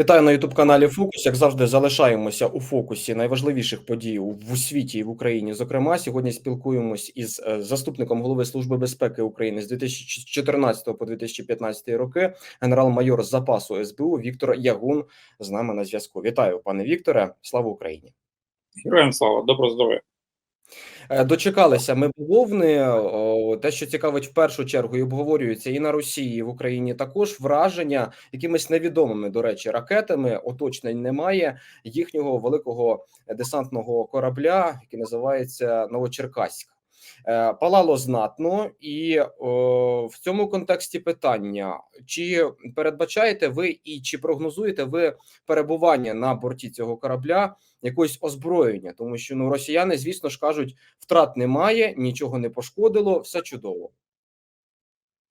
Вітаю на Ютуб каналі Фокус. Як завжди, залишаємося у фокусі найважливіших подій в світі і в Україні. Зокрема, сьогодні спілкуємось із е, заступником голови Служби безпеки України з 2014 по 2015 роки, генерал-майор запасу СБУ Віктор Ягун з нами на зв'язку. Вітаю, пане Вікторе. Слава Україні! Героям слава, добро здоров'я. Е, Дочекалися ми бавовни. Те, що цікавить в першу чергу, і обговорюється і на Росії, і в Україні також враження якимись невідомими, до речі, ракетами. Оточнень немає їхнього великого десантного корабля, який називається Новочеркаськ. Е, Палало знатно, і в цьому контексті питання: чи передбачаєте ви і чи прогнозуєте ви перебування на борті цього корабля якогось озброєння? Тому що ну росіяни, звісно ж, кажуть, втрат немає, нічого не пошкодило, все чудово.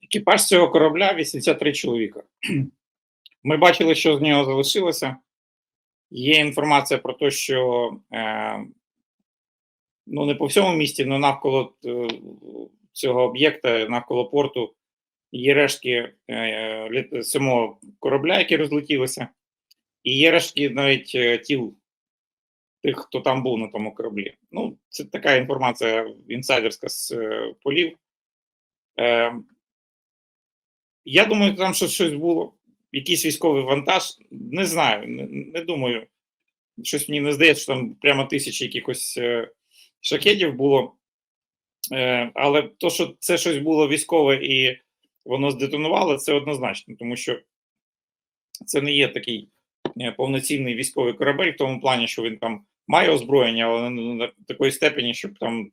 Екіпаж цього корабля 83 чоловіка. Ми бачили, що з нього залишилося. Є інформація про те, що е, ну не по всьому місті, але навколо е, цього об'єкта, навколо порту, є рештки е, самого корабля, які розлетілися, і є рештки навіть е, тіл тих, хто там був на тому кораблі. Ну, це така інформація інсайдерська з е, полів. Е, я думаю, там щось, щось було. Якийсь військовий вантаж. Не знаю, не, не думаю. Щось мені не здається, що там прямо тисячі якихось е, шахедів було. Е, але то, що це щось було військове і воно здетонувало, це однозначно, тому що це не є такий е, повноцінний військовий корабель в тому плані, що він там має озброєння, але не на такої степені, щоб там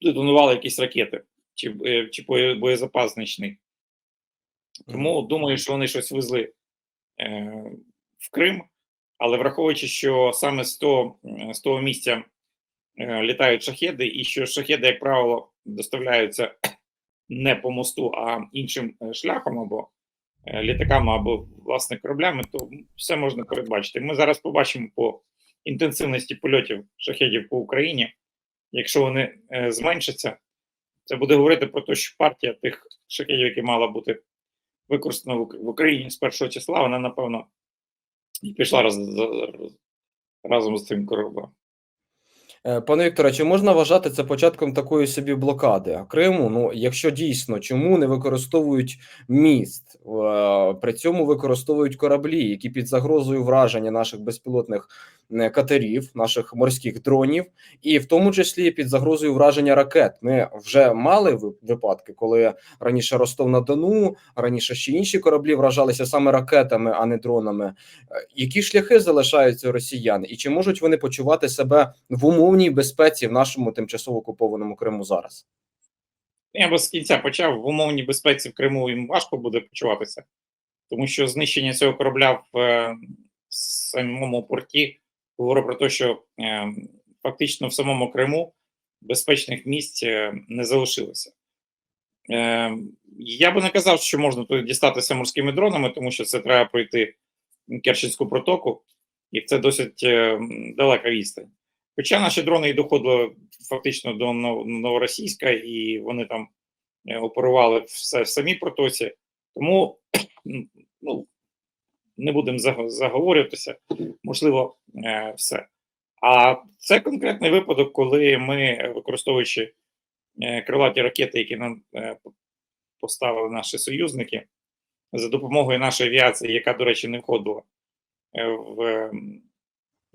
детонували якісь ракети чи, е, чи боєзапас значний. Тому думаю, що вони щось везли в Крим, але враховуючи, що саме з того, з того місця літають шахеди, і що шахеди, як правило, доставляються не по мосту, а іншим е, шляхом або е, літаками, або власне кораблями, то все можна передбачити. Ми зараз побачимо по інтенсивності польотів шахедів по Україні. Якщо вони е, зменшаться, це буде говорити про те, що партія тих шахедів, які мала бути використана в Україні з першого числа, вона, напевно, пішла раз, за- разом з цим кораблем. Е, Пане Вікторе, чи можна вважати це початком такої собі блокади Криму? Ну, якщо дійсно, чому не використовують міст, Е, при цьому використовують кораблі, які під загрозою враження наших безпілотних е, катерів, наших морських дронів, і в тому числі під загрозою враження ракет. Ми вже мали випадки, коли раніше Ростов на Дону, раніше ще інші кораблі вражалися саме ракетами, а не дронами. Які шляхи залишаються росіян, і чи можуть вони почувати себе в умовній безпеці в нашому тимчасово окупованому Криму зараз? Я би з кінця почав в умовній безпеці в Криму їм важко буде почуватися, тому що знищення цього корабля в е, самому порті говорить про те, що е, фактично в самому Криму безпечних місць е, не залишилося. Е, я би не казав, що можна туди дістатися морськими дронами, тому що це треба пройти Керченську протоку, і це досить е, далека відстань. Хоча наші дрони і доходили фактично до Новоросійська, і вони там е, оперували все в самій протоці. Тому ну, не будемо заговорюватися, можливо, е, все. А це конкретний випадок, коли ми, використовуючи е, крилаті ракети, які нам поставили наші союзники, за допомогою нашої авіації, яка, до речі, не входила в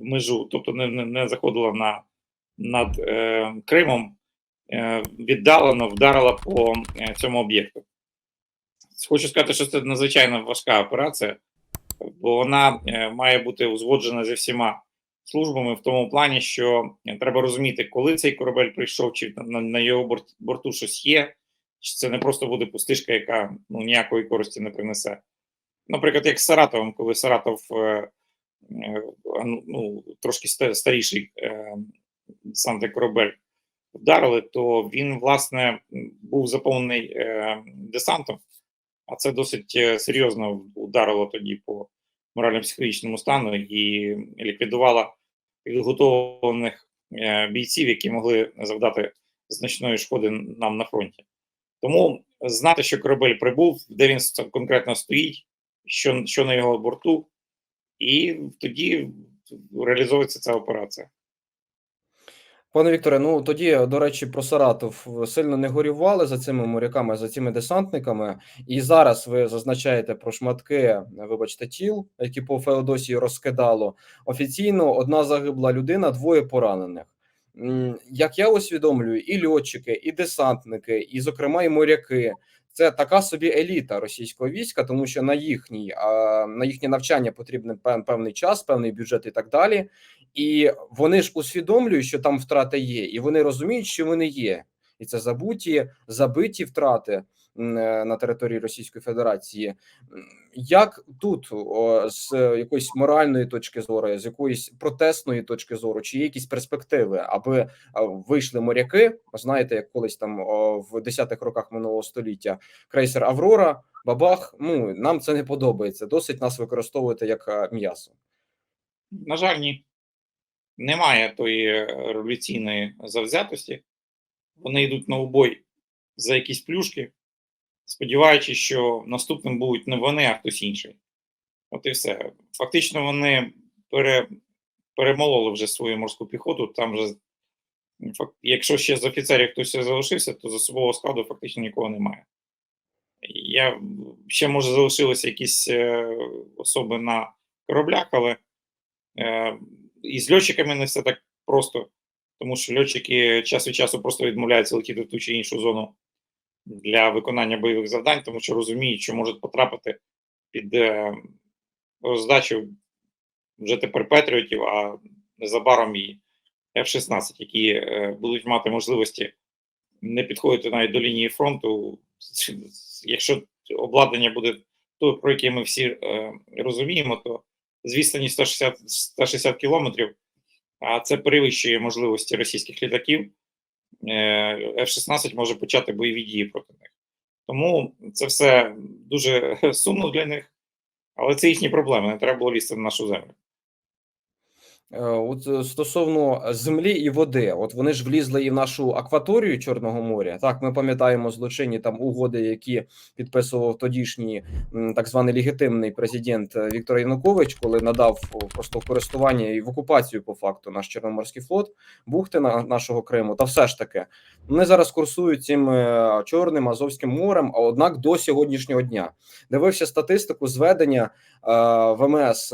межу, тобто не, не, заходила на, над е, Кримом, е, віддалено вдарила по е, цьому об'єкту. Хочу сказати, що це надзвичайно важка операція, бо вона е, має бути узгоджена зі всіма службами в тому плані, що е, треба розуміти, коли цей корабель прийшов, чи на, на його борт, борту щось є, чи це не просто буде пустишка, яка ну, ніякої користі не принесе. Наприклад, як з Саратовом, коли Саратов е, ну, трошки старіший е, сам той корабель вдарили, то він, власне, був заповнений е, десантом, а це досить е, серйозно ударило тоді по морально-психологічному стану і ліквідувало підготовлених е, бійців, які могли завдати значної шкоди нам на фронті. Тому знати, що корабель прибув, де він конкретно стоїть, що, що на його борту, і тоді реалізовується ця операція. Пане Вікторе, ну тоді, до речі, про Саратов сильно не горювали за цими моряками, за цими десантниками. І зараз ви зазначаєте про шматки, вибачте, тіл, які по Феодосії розкидало. Офіційно одна загибла людина, двоє поранених. Як я усвідомлюю, і льотчики, і десантники, і, зокрема, і моряки. Це така собі еліта російського війська, тому що на їхній на їхнє навчання потрібен пев- певний час, певний бюджет і так далі. І вони ж усвідомлюють, що там втрати є, і вони розуміють, що вони є, і це забуті, забиті втрати на території Російської Федерації. Як тут з якоїсь моральної точки зору, з якоїсь протестної точки зору, чи є якісь перспективи, аби вийшли моряки? Знаєте, як колись там в 10-х роках минулого століття крейсер Аврора, бабах. Ну нам це не подобається. Досить нас використовувати як м'ясо. На жаль, ні. Немає тої е, революційної завзятості. Вони йдуть на убой за якісь плюшки, сподіваючись, що наступним будуть не вони, а хтось інший. От і все. Фактично, вони пере, перемололи вже свою морську піхоту. Там вже, якщо ще з офіцерів хтось залишився, то з особового складу фактично нікого немає. Я ще може залишилися якісь е, особи на кораблях, але е, і з льотчиками не все так просто, тому що льотчики час від часу просто відмовляються летіти в ту чи іншу зону для виконання бойових завдань, тому що розуміють, що можуть потрапити під е, роздачу вже тепер Петріотів, а незабаром і F-16, які е, будуть мати можливості не підходити навіть до лінії фронту, якщо обладнання буде то, про яке ми всі е, розуміємо, то з відстані 160, 160 кілометрів, а це перевищує можливості російських літаків. Е, F-16 може почати бойові дії проти них. Тому це все дуже сумно для них, але це їхні проблеми. Не треба було лізти на нашу землю. Е, От е, стосовно землі і води, от вони ж влізли і в нашу акваторію Чорного моря. Так, ми пам'ятаємо злочинні там угоди, які підписував тодішній так званий легітимний президент е, Віктор Янукович, коли надав просто користування і в окупацію по факту наш Чорноморський флот, бухти на нашого Криму. Та все ж таки вони зараз курсують цим чорним Азовським морем. А однак до сьогоднішнього дня дивився статистику зведення ВМС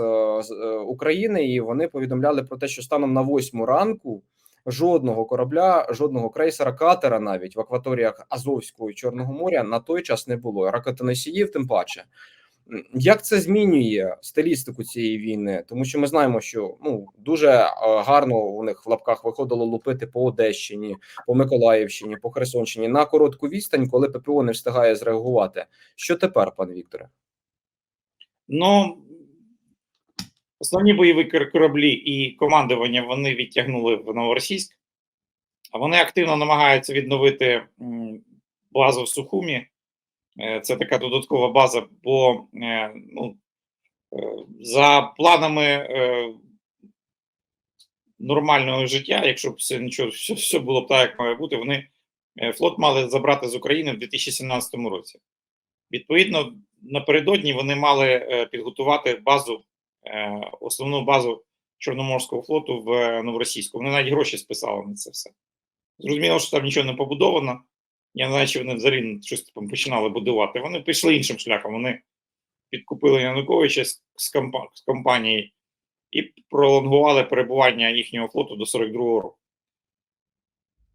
України, і вони повідомляли про те, що станом на восьму ранку жодного корабля, жодного крейсера, катера навіть в акваторіях Азовського і Чорного моря на той час не було. Ракетоносіїв, тим паче. Як це змінює стилістику цієї війни? Тому що ми знаємо, що ну дуже е, гарно у них в лапках виходило лупити по Одещині, по Миколаївщині, по Херсонщині на коротку відстань, коли ППО не встигає зреагувати. Що тепер, пане Вікторе? Ну, основні бойові кораблі і командування вони відтягнули в Новоросійськ, вони активно намагаються відновити базу в Сухумі. Е, Це така додаткова база, бо е, ну, е, за планами нормального життя, якщо б все нічого, все, все було б так, як має бути, вони флот мали забрати з України в 2017 році. Відповідно, напередодні вони мали підготувати базу, основну базу Чорноморського флоту в е, Новоросійську. Вони навіть гроші списали на це все. Зрозуміло, що там нічого не побудовано. Я не знаю, чи вони взагалі щось там починали будувати. Вони пішли іншим шляхом. Вони підкупили Януковича з, з, з компанії і пролонгували перебування їхнього флоту до 42-го року.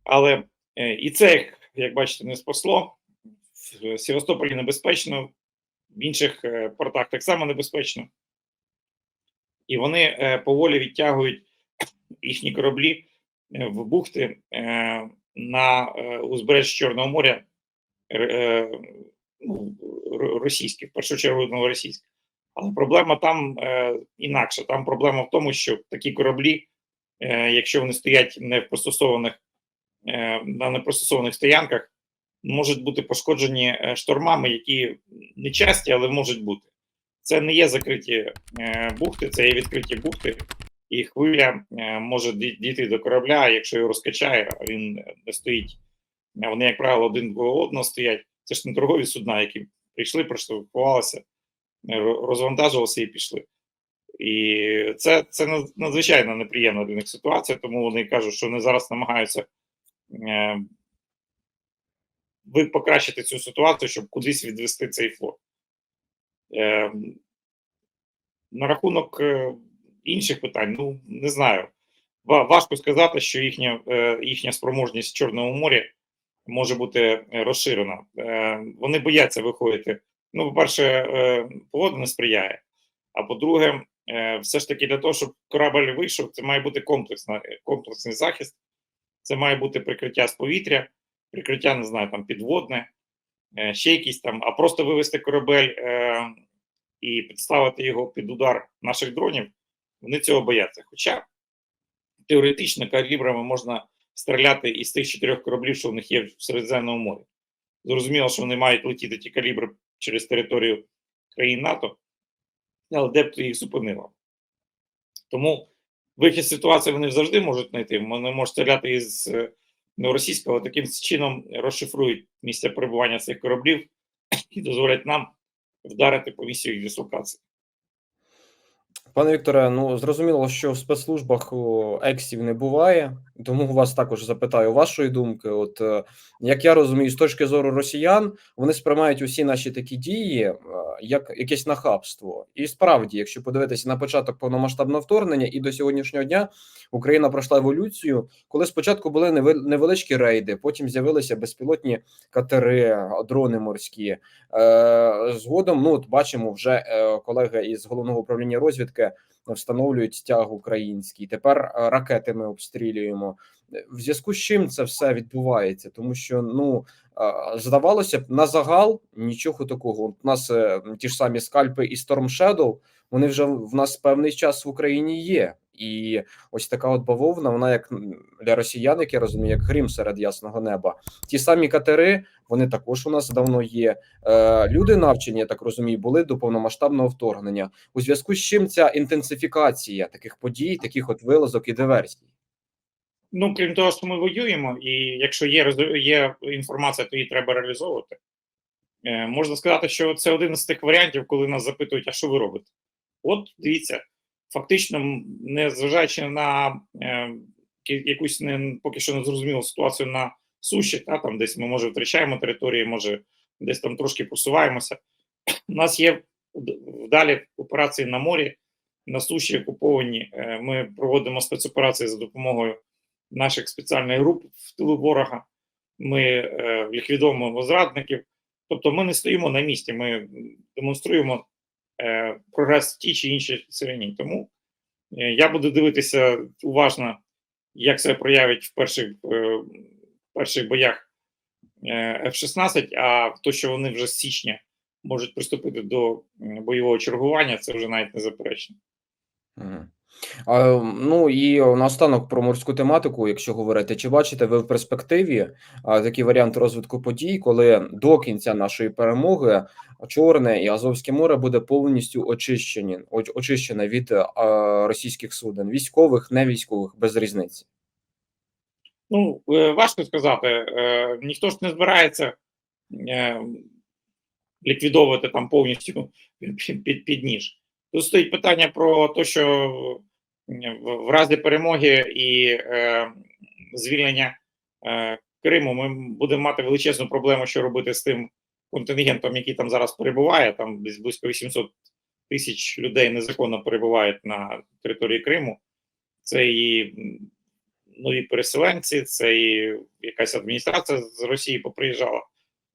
Але е, і це, їх, як бачите, не спасло. В Севастополі небезпечно, в інших е, портах так само небезпечно. І вони е, поволі відтягують їхні кораблі е, в бухти е, на узбережжі Чорного моря ну, російське, в першу чергу новоросійське. Але проблема там інакша. Там проблема в тому, що такі кораблі, якщо вони стоять не в пристосованих, на непристосованих стоянках, можуть бути пошкоджені штормами, які не часті, але можуть бути. Це не є закриті е, бухти, це є відкриті бухти, і хвиля е, може дійти до корабля, якщо його розкачає, він не стоїть. Вони, як правило, один до одного стоять. Це ж не торгові судна, які прийшли, проштовхувалися, е, ро- розвантажилися і пішли. І це, це надзвичайно неприємна для них ситуація, тому вони кажуть, що вони зараз намагаються е, покращити цю ситуацію, щоб кудись відвести цей флот. Е, на рахунок е, інших питань, ну не знаю. Важко сказати, що їхня, е, їхня спроможність в Чорному морі може бути е, розширена. Е, вони бояться виходити. Ну, по-перше, погода не сприяє. А по-друге, все ж таки для того, щоб корабль вийшов, це має бути комплексна, комплексний захист, це має бути прикриття з повітря, прикриття, не знаю, там підводне, ще якісь там, а просто вивести корабель е, і підставити його під удар наших дронів, вони цього бояться. Хоча теоретично калібрами можна стріляти із тих чотирьох кораблів, що в них є в Середземному морі. Зрозуміло, що вони мають летіти ті калібри через територію країн НАТО, але де б то їх зупинило. Тому вихід ситуації вони завжди можуть знайти. Вони можуть стріляти із е, ну, російського, таким чином розшифрують місце перебування цих кораблів і дозволять нам вдарити по місію дислокації. Пане Вікторе, ну зрозуміло, що в спецслужбах ексів не буває, тому вас також запитаю вашої думки. От е, як я розумію, з точки зору росіян, вони сприймають усі наші такі дії е, як якесь нахабство. І справді, якщо подивитися на початок повномасштабного вторгнення і до сьогоднішнього дня Україна пройшла еволюцію, коли спочатку були невел- невеличкі рейди, потім з'явилися безпілотні катери, дрони морські. Е, Згодом, ну от бачимо, вже колеги із головного управління розвідки встановлюють стяг український. Тепер е, ракети ми обстрілюємо. Е, В зв'язку з чим це все відбувається, тому що ну е, здавалося б, на загал нічого такого. У нас ті ж самі скальпи і Storm Shadow, вони вже в нас певний час в Україні є. І ось така от бавовна, вона як для росіян, як я розумію, як грім серед ясного неба. Ті самі катери, вони також у нас давно є. Е, люди навчені, я так розумію, були до повномасштабного вторгнення. У зв'язку з чим ця інтенсифікація таких подій, таких от вилазок і диверсій. Ну, крім того, що ми воюємо, і якщо є, є інформація, то її треба реалізовувати. Е, можна сказати, що це один з тих варіантів, коли нас запитують, а що ви робите? От дивіться, фактично, м, незважаючи на е, якусь не, поки що не зрозумілу ситуацію на суші, та, там десь ми може втрачаємо території, може десь там трошки просуваємося. У нас є вдалі операції на морі, на суші окуповані. Е, Ми проводимо спецоперації за допомогою наших спеціальних груп в тилу ворога. Ми е, ліквідовуємо зрадників. Тобто ми не стоїмо на місці, ми демонструємо прогрес в тій чи іншій сирені. Тому е, я буду дивитися уважно, як це проявить в перших, е, перших боях е, F-16, а то, що вони вже з січня можуть приступити до бойового чергування, це вже навіть не заперечно. Мгм. А, ну і наостанок про морську тематику, якщо говорити, чи бачите ви в перспективі а, такий варіант розвитку подій, коли до кінця нашої перемоги Чорне і Азовське море буде повністю очищені, очищене від а, російських суден, військових, не військових, без різниці. Ну, е, важко сказати. Е, Ніхто ж не збирається е, ліквідовувати там повністю під, під, під ніж. Тут стоїть питання про те, що в, разі перемоги і е, звільнення е, Криму ми будемо мати величезну проблему, що робити з тим контингентом, який там зараз перебуває. Там близько 800 тисяч людей незаконно перебувають на території Криму. Це і нові переселенці, це і якась адміністрація з Росії поприїжджала,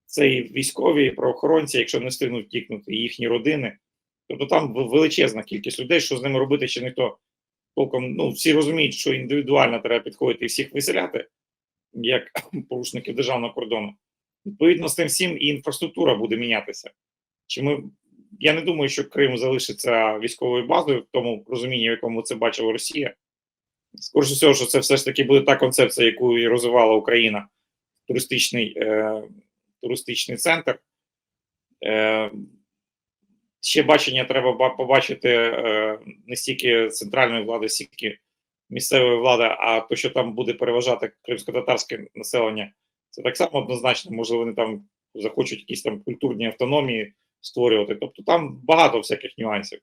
це і військові, і правоохоронці, якщо не встигнуть втікнути, і їхні родини. Тобто там величезна кількість людей, що з ними робити, ще ніхто толком. Ну, всі розуміють, що індивідуально треба підходити і всіх виселяти, як порушників державного кордону. Відповідно з тим всім і інфраструктура буде мінятися. Чи ми, я не думаю, що Крим залишиться військовою базою в тому розумінні, в якому це бачила Росія. Скоріше всього, що це все ж таки буде та концепція, яку і розвивала Україна, туристичний, е, туристичний центр. Е, ще бачення треба побачити е, не стільки центральної влади, стільки місцевої влади, а то, що там буде переважати кримсько-татарське населення, це так само однозначно. Можливо, вони там захочуть якісь там культурні автономії створювати. Тобто там багато всяких нюансів.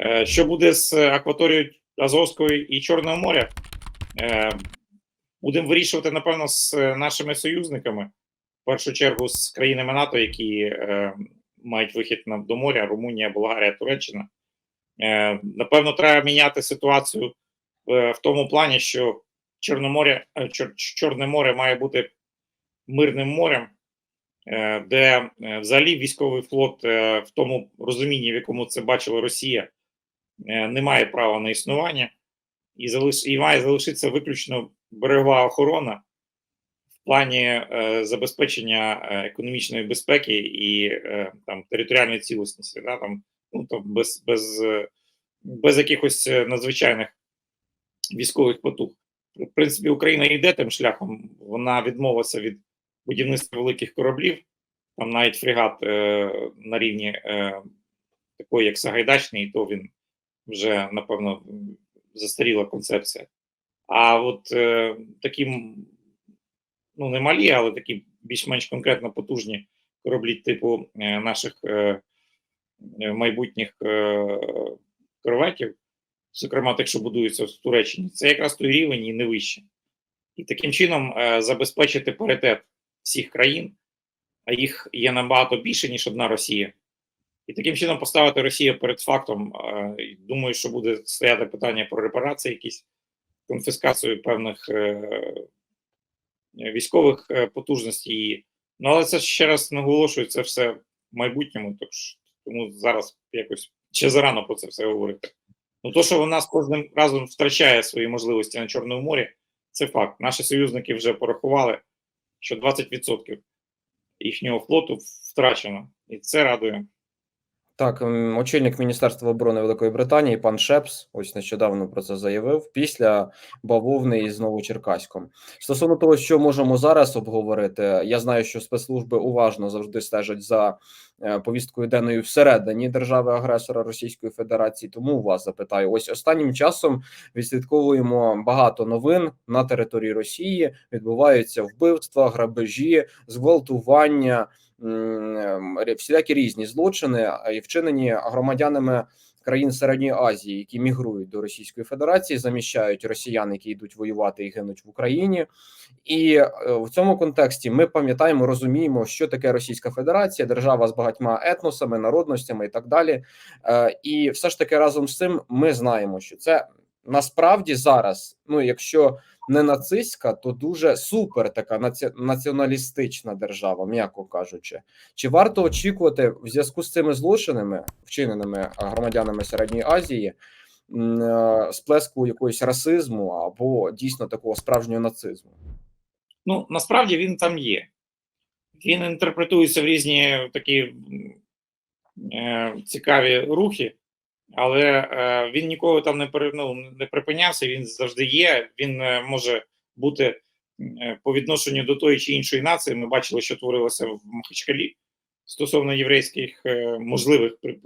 Е, Що буде з акваторією Азовського і Чорного моря? Е, Будемо вирішувати, напевно, з нашими союзниками, в першу чергу з країнами НАТО, які мають вихід на до моря: Румунія, Болгарія, Туреччина. Е, Напевно, треба міняти ситуацію е, в тому плані, що Чорноморя, е, Чор, Чорне море має бути мирним морем, е, де взагалі військовий флот в тому розумінні, в якому це бачила Росія, не має права на існування, і залиш і має залишитися виключно берегова охорона плані е, забезпечення е, економічної безпеки і е, там територіальної цілісності, да, там, ну, там без, без, без якихось надзвичайних військових потуг. В принципі, Україна йде тим шляхом. Вона відмовилася від будівництва великих кораблів, там навіть фрегат е, на рівні е, такої, як Сагайдачний, то він вже, напевно, застаріла концепція. А от е, такі, м, ну не малі, але такі більш-менш конкретно потужні кораблі типу е, наших е, е, майбутніх корветів, зокрема тих, що будуються в Туреччині, це якраз той рівень і не вище. І таким чином забезпечити паритет всіх країн, а їх є набагато більше, ніж одна Росія. І таким чином поставити Росію перед фактом. Думаю, що буде стояти питання про репарації, якісь конфіскацію певних військових е, потужностей. Ну, але це ще раз наголошую, це все в майбутньому, тож тому зараз якось ще зарано про це все говорити. Ну, то, що вона з кожним разом втрачає свої можливості на Чорному морі, це факт. Наші союзники вже порахували, що 20% їхнього флоту втрачено, і це радує. Так, очільник Міністерства оборони Великої Британії пан Шепс ось нещодавно про це заявив після бавовни із Новочеркаськом. Стосовно того, що можемо зараз обговорити, я знаю, що спецслужби уважно завжди стежать за е, повісткою денною всередині держави-агресора Російської Федерації. Тому вас запитаю: ось останнім часом відслідковуємо багато новин на території Росії. Відбуваються вбивства, грабежі, зґвалтування. Всілякі різні злочини, й вчинені громадянами країн Середньої Азії, які мігрують до Російської Федерації, заміщають росіян, які йдуть воювати і гинуть в Україні. І е, в цьому контексті ми пам'ятаємо, розуміємо, що таке Російська Федерація, держава з багатьма етносами, народностями і так далі. Е, І все ж таки разом з цим ми знаємо, що це насправді зараз, ну якщо не нацистська, то дуже супер така наці- націоналістична держава, м'яко кажучи. Чи варто очікувати в зв'язку з цими злочинами, вчиненими е, громадянами Середньої Азії, е, сплеску якогось расизму або дійсно такого справжнього нацизму? Ну, насправді він там є. Він інтерпретується в різні такі е, цікаві рухи, але е, він ніколи там не, ну, не припинявся, він завжди є. Він е, може бути е, по відношенню до тої чи іншої нації. Ми бачили, що творилося в Махачкалі стосовно єврейських е, можливих при,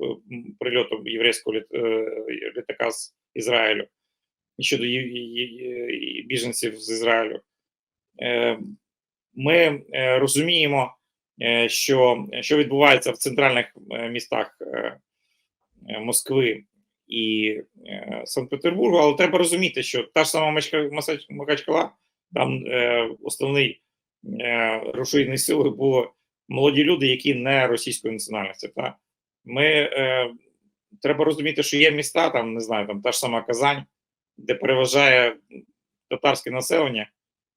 прильотів єврейського літ, е, літака з Ізраїлю і щодо є- є- є- біженців з Ізраїлю. Е, ми е, розуміємо, е, що, що відбувається в центральних е, містах е, Москви і е, Санкт-Петербургу, але треба розуміти, що та ж сама Махачкала, там е, основний е, рушійною силою було молоді люди, які не російської національності. Та? Ми е, треба розуміти, що є міста, там не знаю, там та ж сама Казань, де переважає татарське населення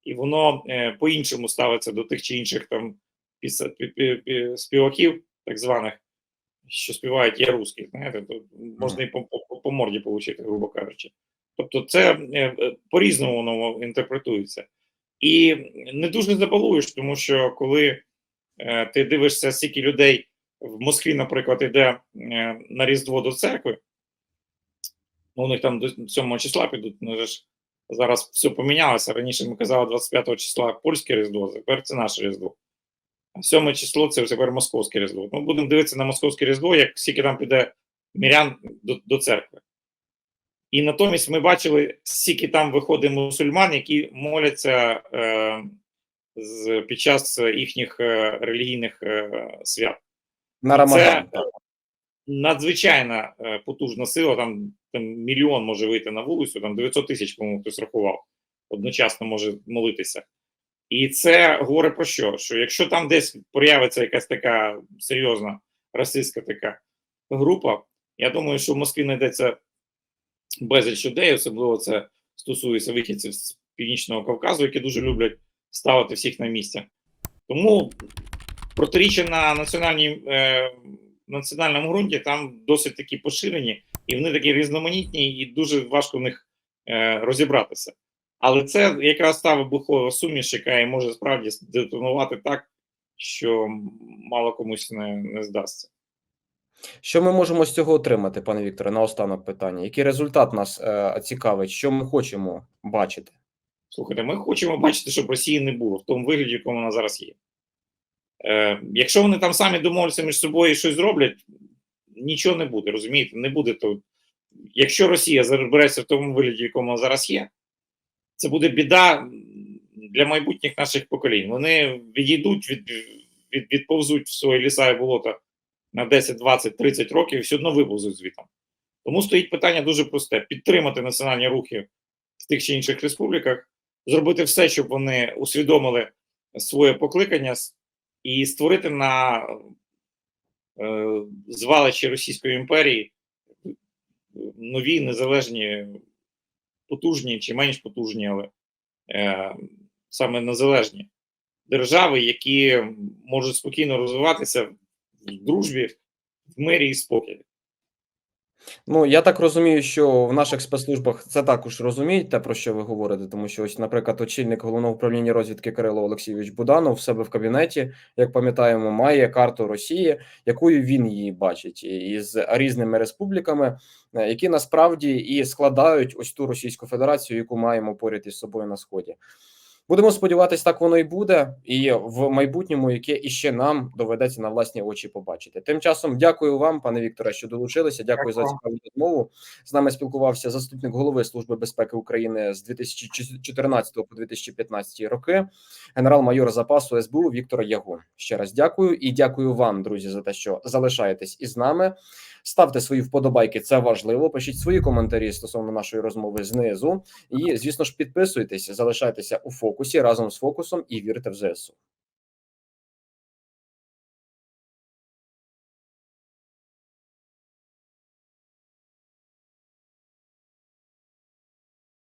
і воно е, по-іншому ставиться до тих чи інших там співаків, так званих, що співають я русський, знаєте, то можна і по, по, по морді отримати, грубо кажучи. Тобто, це е, е, по-різному воно інтерпретується. І не дуже забалуєш, тому що коли е, ти дивишся, скільки людей в Москві, наприклад, іде е, на Різдво до церкви, ну, у них там до 7 числа підуть, ну, ж зараз все помінялося. Раніше ми казали 25 числа польське Різдво, тепер це наше Різдво. 7 число це тепер московське Різдво. Ми будемо дивитися на московське Різдво, як скільки там піде мірян до, до церкви. І натомість ми бачили, скільки там виходить мусульман, які моляться е, з, під час їхніх е, релігійних е, свят. На Рамадан. Це- надзвичайна е, потужна сила. Там, там мільйон може вийти на вулицю, там 900 тисяч, по-моєму, хтось рахував, одночасно може молитися. І це говорить про що? Що якщо там десь проявиться якась така серйозна расистська така група, я думаю, що в Москві знайдеться безліч людей, особливо це стосується вихідців з Північного Кавказу, які дуже люблять ставити всіх на місця. Тому протиріччя на національній, е, національному ґрунті там досить такі поширені, і вони такі різноманітні, і дуже важко в них е, розібратися. Але це якраз та вибухова суміш, яка і може справді детонувати так, що мало комусь не, не здасться. Що ми можемо з цього отримати, пане Вікторе, на останок питання? Який результат нас е, цікавить? Що ми хочемо бачити? Слухайте, ми хочемо бачити, щоб Росії не було в тому вигляді, в якому вона зараз є. Е, якщо вони там самі домовляться між собою і щось зроблять, нічого не буде, розумієте? Не буде то. Якщо Росія збереться в тому вигляді, в якому вона зараз є, це буде біда для майбутніх наших поколінь. Вони відійдуть, від, від, відповзуть в свої ліса і болота на 10, 20, 30 років і все одно виповзуть звітом. Тому стоїть питання дуже просте: підтримати національні рухи в тих чи інших республіках, зробити все, щоб вони усвідомили своє покликання і створити на е, звалищі Російської імперії нові незалежні, потужні чи менш потужні, але е, саме незалежні держави, які можуть спокійно розвиватися в дружбі, в мирі і спокій. Ну я так розумію, що в наших спецслужбах це також розуміють те, про що ви говорите, тому що ось, наприклад, очільник головного управління розвідки Кирило Олексійович Буданов в себе в кабінеті, як пам'ятаємо, має карту Росії, якою він її бачить, із різними республіками, е, які насправді і складають ось ту Російську Федерацію, яку маємо поряд із собою на сході. Будемо сподіватися, так воно і буде, і в майбутньому, яке іще нам доведеться на власні очі побачити. Тим часом, дякую вам, пане Вікторе, що долучилися. Дякую, за Дякую. цікаву розмову. З нами спілкувався заступник голови Служби безпеки України з 2014 по 2015 роки, генерал-майор запасу СБУ Віктор Ягун. Ще раз дякую і дякую вам, друзі, за те, що залишаєтесь із нами. Ставте свої вподобайки, це важливо. Пишіть свої коментарі стосовно нашої розмови знизу. І, звісно ж, підписуйтесь, залишайтеся у фокусі разом з фокусом і вірте в ЗСУ.